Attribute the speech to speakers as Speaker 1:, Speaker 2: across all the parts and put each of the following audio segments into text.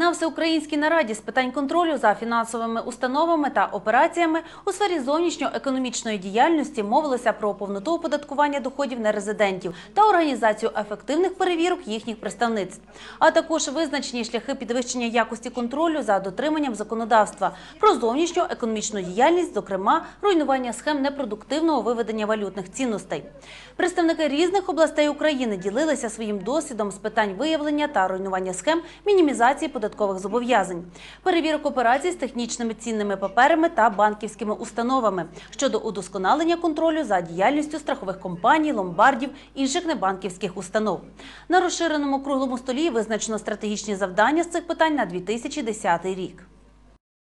Speaker 1: На всеукраїнській нараді з питань контролю за фінансовими установами та операціями у сфері зовнішньоекономічної діяльності мовилося про повноту оподаткування доходів нерезидентів та організацію ефективних перевірок їхніх представництв, а також визначені шляхи підвищення якості контролю за дотриманням законодавства про зовнішньоекономічну діяльність, зокрема руйнування схем непродуктивного виведення валютних цінностей. Представники різних областей України ділилися своїм досвідом з питань виявлення та руйнування схем мінімізації податкових зобов'язань, перевірок операцій з технічними цінними паперами та банківськими установами щодо удосконалення контролю за діяльністю страхових компаній, ломбардів інших небанківських установ. На розширеному круглому столі визначено стратегічні завдання з цих питань на 2010 рік.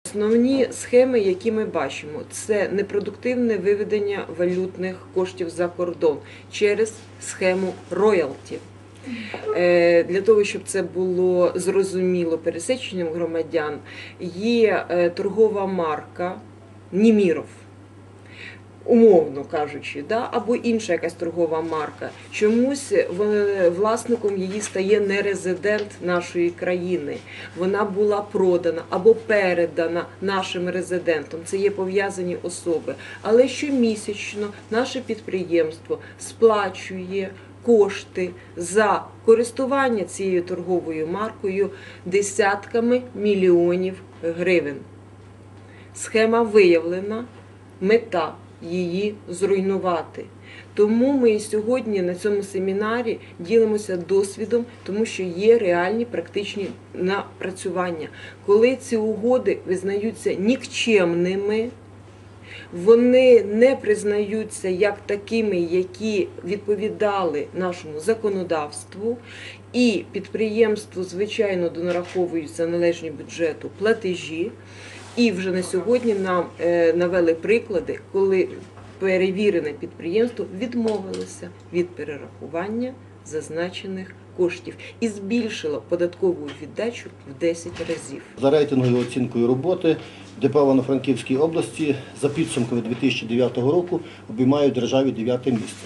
Speaker 2: Основні схеми, які ми бачимо, це непродуктивне виведення валютних коштів за кордон через схему роялті. Е, Для того, щоб це було зрозуміло пересеченням громадян, є е, торгова марка Німіров. Умовно кажучи, да? або інша якась торгова марка. Чомусь власником її стає не резидент нашої країни. Вона була продана або передана нашим резидентам. Це є пов'язані особи. Але щомісячно наше підприємство сплачує кошти за користування цією торговою маркою десятками мільйонів гривень. Схема виявлена, мета її зруйнувати. Тому ми і сьогодні на цьому семінарі ділимося досвідом, тому що є реальні практичні напрацювання. Коли ці угоди визнаються нікчемними, вони не признаються як такими, які відповідали нашому законодавству, і підприємству, звичайно, донараховуються належні бюджету платежі. І вже на сьогодні нам е, навели приклади, коли перевірене підприємство відмовилося від перерахування зазначених коштів і збільшило податкову віддачу в 10 разів.
Speaker 3: За рейтинговою оцінкою роботи ДП Івано-Франківській області за підсумками 2009 року обіймає в державі 9 місце.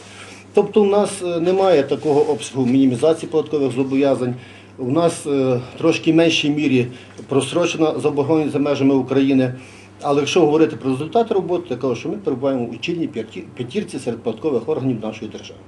Speaker 3: Тобто у нас е, немає такого обсягу мінімізації податкових зобов'язань. У нас е, трошки меншій мірі просрочена заборгованість за межами України. Але якщо говорити про результати роботи, то кажу, що ми перебуваємо у чільній п'ятірці серед податкових органів нашої держави.